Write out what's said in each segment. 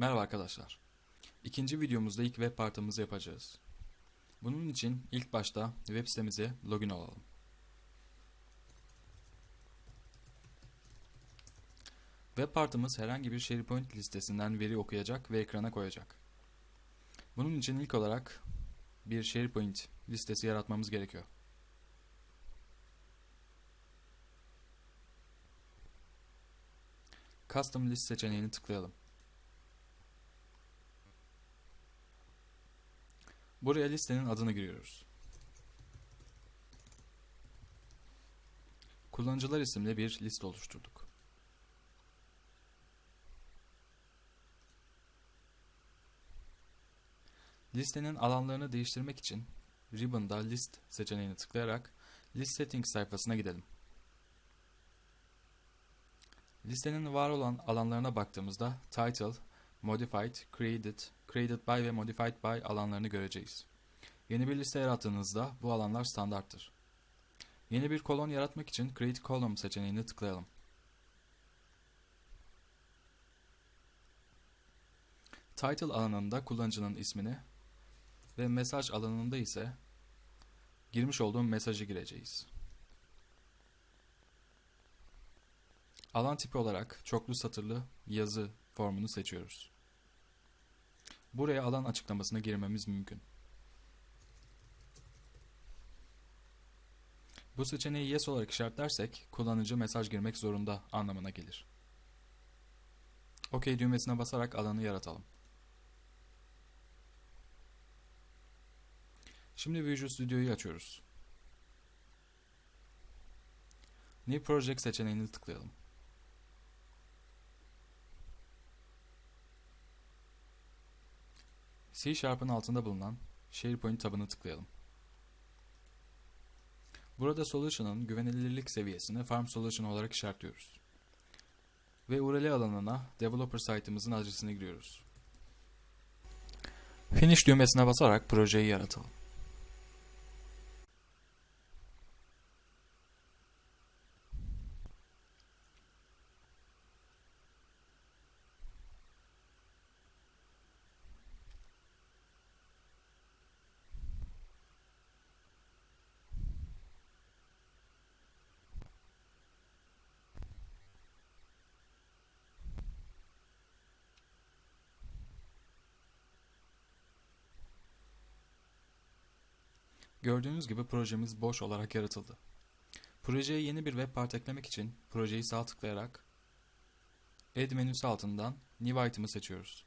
Merhaba arkadaşlar. İkinci videomuzda ilk web partımızı yapacağız. Bunun için ilk başta web sitemize login olalım. Web partımız herhangi bir SharePoint listesinden veri okuyacak ve ekrana koyacak. Bunun için ilk olarak bir SharePoint listesi yaratmamız gerekiyor. Custom List seçeneğini tıklayalım. Buraya listenin adını giriyoruz. Kullanıcılar isimli bir liste oluşturduk. Listenin alanlarını değiştirmek için Ribbon'da List seçeneğini tıklayarak List Settings sayfasına gidelim. Listenin var olan alanlarına baktığımızda Title, Modified, Created, Created by ve Modified by alanlarını göreceğiz. Yeni bir liste yarattığınızda bu alanlar standarttır. Yeni bir kolon yaratmak için Create Column seçeneğini tıklayalım. Title alanında kullanıcının ismini ve mesaj alanında ise girmiş olduğum mesajı gireceğiz. Alan tipi olarak çoklu satırlı yazı formunu seçiyoruz. Buraya alan açıklamasına girmemiz mümkün. Bu seçeneği yes olarak işaretlersek kullanıcı mesaj girmek zorunda anlamına gelir. OK düğmesine basarak alanı yaratalım. Şimdi Visual Studio'yu açıyoruz. New Project seçeneğini tıklayalım. C Sharp'ın altında bulunan SharePoint tabını tıklayalım. Burada Solution'ın güvenilirlik seviyesini Farm Solution olarak işaretliyoruz. Ve URL alanına Developer site'ımızın adresini giriyoruz. Finish düğmesine basarak projeyi yaratalım. Gördüğünüz gibi projemiz boş olarak yaratıldı. Projeye yeni bir web part eklemek için projeyi sağ tıklayarak Add menüsü altından New Item'ı seçiyoruz.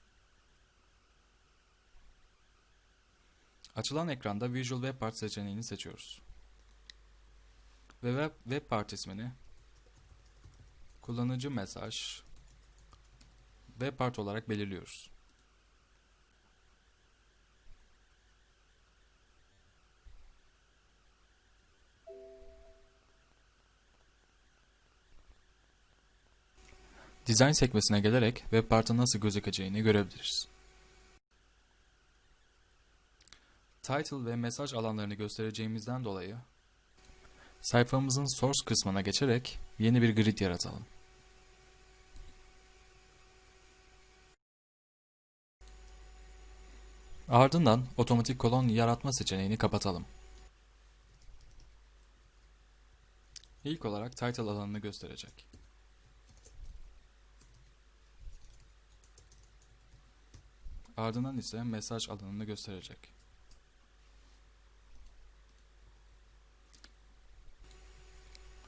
Açılan ekranda Visual Web Part seçeneğini seçiyoruz. Ve web, web part ismini kullanıcı mesaj web part olarak belirliyoruz. Design sekmesine gelerek web partın nasıl gözükeceğini görebiliriz. Title ve mesaj alanlarını göstereceğimizden dolayı sayfamızın source kısmına geçerek yeni bir grid yaratalım. Ardından otomatik kolon yaratma seçeneğini kapatalım. İlk olarak title alanını gösterecek. Ardından ise mesaj alanını gösterecek.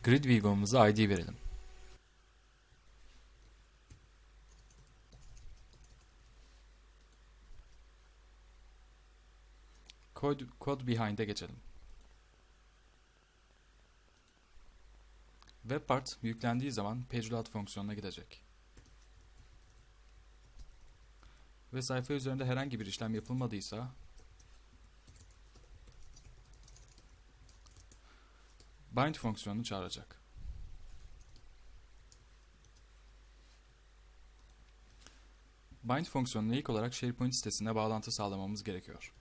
Grid Vigo'muza ID verelim. Code, code Behind'e geçelim. Web part yüklendiği zaman PageLoad fonksiyonuna gidecek. Ve sayfa üzerinde herhangi bir işlem yapılmadıysa bind fonksiyonunu çağıracak. Bind fonksiyonuna ilk olarak SharePoint sitesine bağlantı sağlamamız gerekiyor.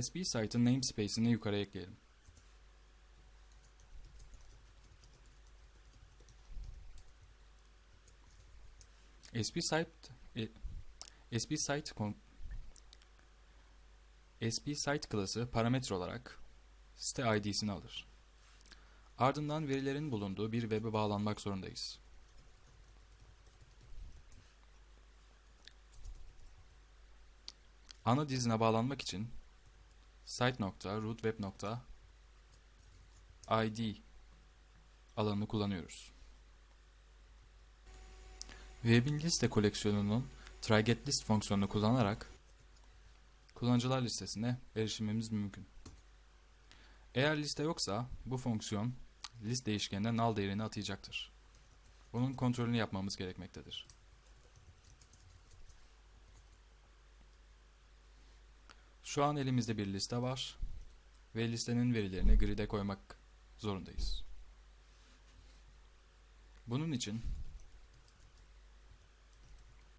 SB site'ın namespace'ini yukarı ekleyelim. SP site e, SP site SP site klası parametre olarak site ID'sini alır. Ardından verilerin bulunduğu bir web'e bağlanmak zorundayız. Ana dizine bağlanmak için site.rootweb.id alanını kullanıyoruz. Web'in liste koleksiyonunun try-get-list fonksiyonunu kullanarak kullanıcılar listesine erişimimiz mümkün. Eğer liste yoksa bu fonksiyon list değişkenine null değerini atayacaktır. Bunun kontrolünü yapmamız gerekmektedir. Şu an elimizde bir liste var ve listenin verilerini grid'e koymak zorundayız. Bunun için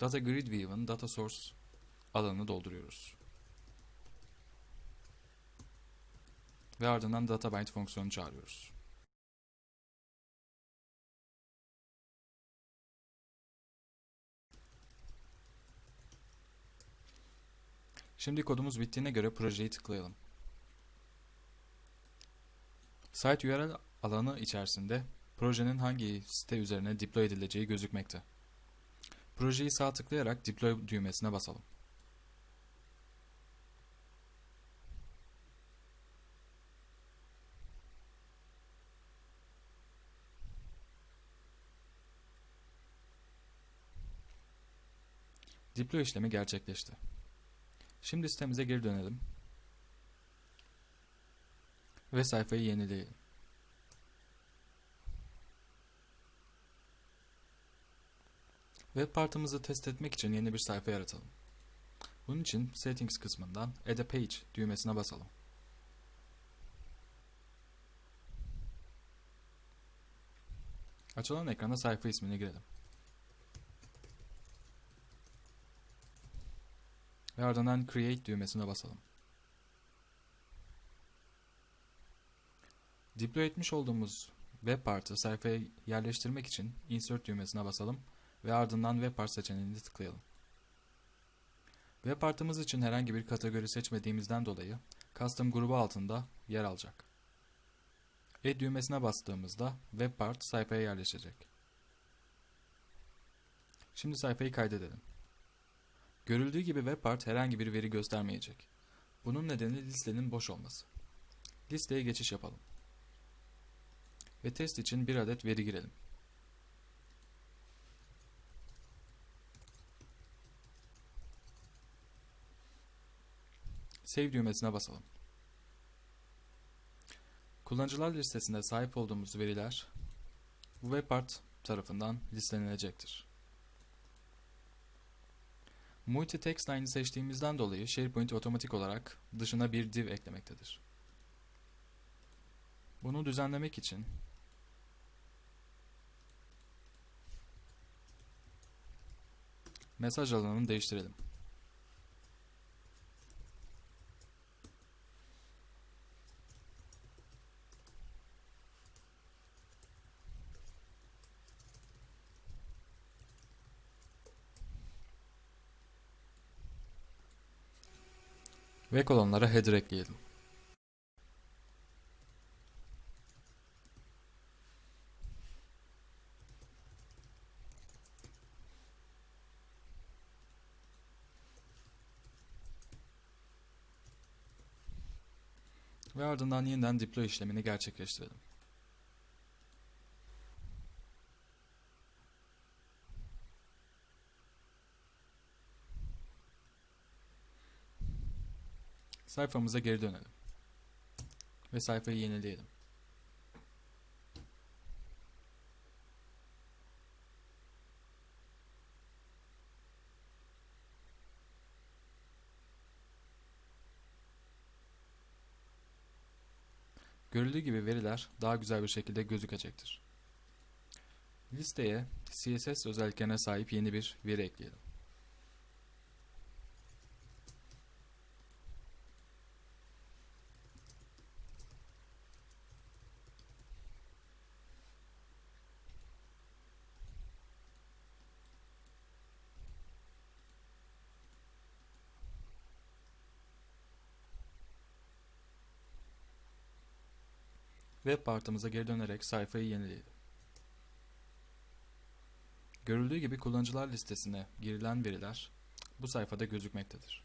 Data Grid View'ın Data Source alanını dolduruyoruz. Ve ardından DataBind fonksiyonunu çağırıyoruz. Şimdi kodumuz bittiğine göre projeyi tıklayalım. Site URL alanı içerisinde projenin hangi site üzerine deploy edileceği gözükmekte. Projeyi sağ tıklayarak deploy düğmesine basalım. Deploy işlemi gerçekleşti. Şimdi sitemize geri dönelim. Ve sayfayı yenileyelim. Web partımızı test etmek için yeni bir sayfa yaratalım. Bunun için Settings kısmından Add a Page düğmesine basalım. Açılan ekrana sayfa ismini girelim. Ve ardından Create düğmesine basalım. Deploy etmiş olduğumuz web partı sayfaya yerleştirmek için Insert düğmesine basalım ve ardından web part seçeneğini tıklayalım. Web partımız için herhangi bir kategori seçmediğimizden dolayı Custom grubu altında yer alacak. Add düğmesine bastığımızda web part sayfaya yerleşecek. Şimdi sayfayı kaydedelim. Görüldüğü gibi webpart herhangi bir veri göstermeyecek. Bunun nedeni listenin boş olması. Listeye geçiş yapalım. Ve test için bir adet veri girelim. Save düğmesine basalım. Kullanıcılar listesinde sahip olduğumuz veriler bu webpart tarafından listelenebilecektir. Multi text line'ı seçtiğimizden dolayı SharePoint otomatik olarak dışına bir div eklemektedir. Bunu düzenlemek için mesaj alanını değiştirelim. Ve kolonlara header ekleyelim. Ve ardından yeniden deploy işlemini gerçekleştirelim. Sayfamıza geri dönelim. Ve sayfayı yenileyelim. Görüldüğü gibi veriler daha güzel bir şekilde gözükecektir. Listeye CSS özelliklerine sahip yeni bir veri ekleyelim. Web partımıza geri dönerek sayfayı yenileyelim. Görüldüğü gibi kullanıcılar listesine girilen veriler bu sayfada gözükmektedir.